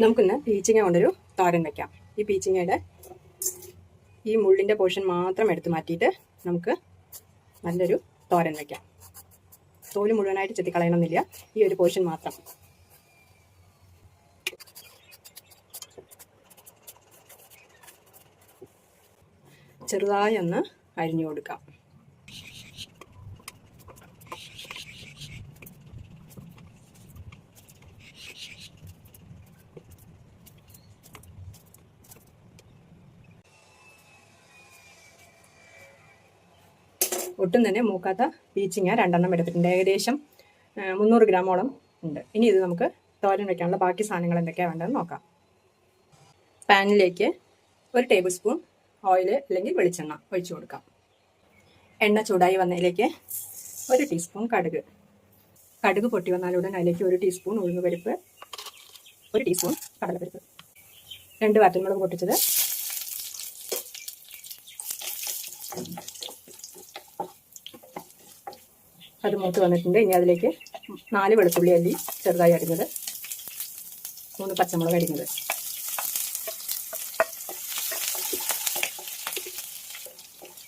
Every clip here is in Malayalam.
നമുക്കിന്ന് പീച്ചിങ്ങ കൊണ്ടൊരു തോരൻ വെക്കാം. ഈ പീച്ചിങ്ങയുടെ ഈ മുള്ളിന്റെ പോർഷൻ മാത്രം എടുത്ത് മാറ്റിയിട്ട് നമുക്ക് നല്ലൊരു തോരൻ വെക്കാം. തോൽ മുഴുവനായിട്ട് ചെത്തിക്കളയണമെന്നില്ല ഈ ഒരു പോർഷൻ മാത്രം. ചെറുതായി ഒന്ന് അരിഞ്ഞു കൊടുക്കാം. ഒട്ടും തന്നെ മൂക്കാത്ത പീച്ചിങ്ങ രണ്ടെണ്ണം എടുത്തിട്ടുണ്ട്. ഏകദേശം മുന്നൂറ് ഗ്രാമോളം ഉണ്ട്. ഇനി ഇത് നമുക്ക് തോരൻ വെക്കാനുള്ള ബാക്കി സാധനങ്ങൾ എന്തൊക്കെയാണ് വേണ്ടതെന്ന് നോക്കാം. പാനിലേക്ക് ഒരു ടേബിൾ സ്പൂൺ ഓയിൽ അല്ലെങ്കിൽ വെളിച്ചെണ്ണ ഒഴിച്ചു കൊടുക്കാം. എണ്ണ ചൂടായി വന്നതിലേക്ക് ഒരു ടീസ്പൂൺ കടുക്. കടുക് പൊട്ടി വന്നാലുടൻ അതിലേക്ക് ഒരു ടീസ്പൂൺ ഉഴുന്നുപരിപ്പ് ഒരു ടീസ്പൂൺ കടലപ്പരിപ്പ്. രണ്ട് വറ്റൽമുളക് പൊട്ടിച്ചത്. അത് മൂത്ത് വന്നിട്ടുണ്ട്. ഇനി അതിലേക്ക് നാല് വെളുത്തുള്ളി അല്ലി ചെറുതായി അരിഞ്ഞത്. മൂന്ന് പച്ചമുളക് അരിഞ്ഞത്.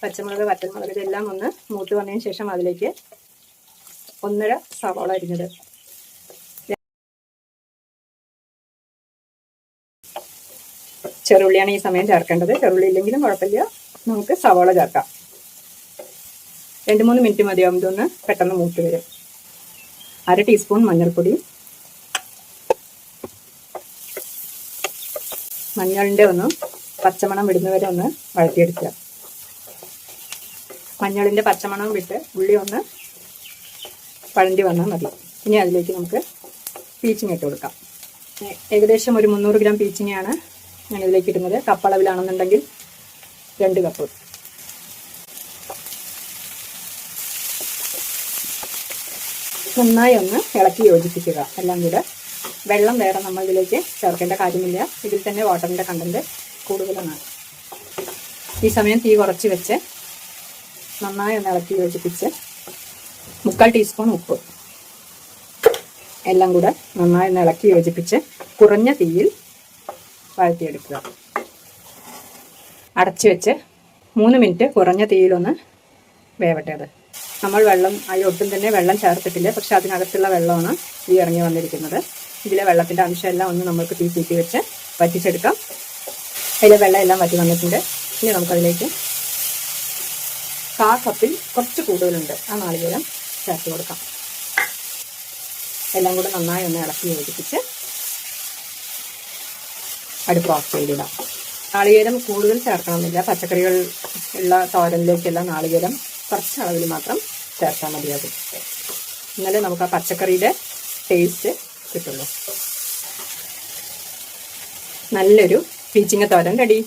പച്ചമുളക് വറ്റൽമുളക് ഇതെല്ലാം ഒന്ന് മൂത്ത് വന്നതിന് ശേഷം അതിലേക്ക് ഒന്നര സവാള അരിഞ്ഞത്. ചെറുള്ളിയാണ് ഈ സമയം ചേർക്കേണ്ടത്. ചെറുള്ളി ഇല്ലെങ്കിലും കുഴപ്പമില്ല. നമുക്ക് സവാള ചേർക്കാം. രണ്ട് മൂന്ന് മിനിറ്റ് മതിയാവും ഇതൊന്ന് പെട്ടെന്ന് മൂത്ത് വരും. അര ടീസ്പൂൺ മഞ്ഞൾപ്പൊടി. മഞ്ഞളിന്റെ ഒന്ന് പച്ചമണം വിടുന്നവരെ ഒന്ന് വഴറ്റിയെടുക്കുക. മഞ്ഞളിന്റെ പച്ചമണം വിട്ട് ഉള്ളി ഒന്ന് പഴണ്ടി വന്നാൽ മതി. ഇനി അതിലേക്ക് നമുക്ക് പീച്ചിങ് ഇട്ട് കൊടുക്കാം. ഏകദേശം ഒരു മുന്നൂറ് ഗ്രാം പീച്ചിങ്ങയാണ് ഞാൻ ഇതിലേക്ക് ഇടുന്നത്. കപ്പളവിലാണെന്നുണ്ടെങ്കിൽ രണ്ട് കപ്പ്. നന്നായി ഒന്ന് ഇളക്കി യോജിപ്പിക്കുക. എല്ലാം കൂടെ വെള്ളം വേറെ നമ്മൾ ഇതിലേക്ക് ചേർക്കേണ്ട കാര്യമില്ല. ഇതിൽ തന്നെ വാട്ടറിന്റെ കണ്ടന്റ് കൂടുതലാണ്. ഈ സമയം തീ കുറച്ച് വെച്ച് നന്നായി ഒന്ന് ഇളക്കി യോജിപ്പിച്ച് മുക്കാൽ ടീസ്പൂൺ ഉപ്പ്. എല്ലാം കൂടെ നന്നായി ഒന്ന് ഇളക്കി യോജിപ്പിച്ച് കുറഞ്ഞ തീയിൽ വഴത്തിയെടുക്കുക അടച്ചു വെച്ച് മൂന്ന് മിനിറ്റ് കുറഞ്ഞ തീയിലൊന്ന് വേവട്ടെ അത്. നമ്മൾ വെള്ളം അതിൽ ഒട്ടും തന്നെ വെള്ളം ചേർത്തിട്ടില്ല പക്ഷെ അതിനകത്തുള്ള വെള്ളമാണ് ഈ ഇറങ്ങി വന്നിരിക്കുന്നത്. ഇതിലെ വെള്ളത്തിന്റെ അംശമെല്ലാം ഒന്ന് നമുക്ക് തീ കൂട്ടി വെച്ച് വറ്റിച്ചെടുക്കാം. അതിലെ വെള്ളം എല്ലാം വറ്റി വന്നിട്ടുണ്ട്. ഇനി നമുക്കതിലേക്ക് കാ കപ്പിൽ കുറച്ച് കൂടുതലുണ്ട്. ആ നാളികേരം ചേർത്ത് കൊടുക്കാം. എല്ലാം കൂടെ നന്നായി ഒന്ന് ഇളക്കി യോജിപ്പിച്ച് അടുപ്പ് ഓഫ് ചെയ്തിടാം. നാളികേരം കൂടുതൽ ചേർക്കണമെന്നില്ല. പച്ചക്കറികൾ ഉള്ള തോരനിലേക്കെല്ലാം നാളികേരം കുറച്ച് അളവിൽ മാത്രം ചേർത്താൽ മതിയാകും എന്നാലേ നമുക്ക് ആ പച്ചക്കറിയുടെ ടേസ്റ്റ് കിട്ടുള്ളൂ നല്ലൊരു പീച്ചിങ്ങ തോരൻ റെഡി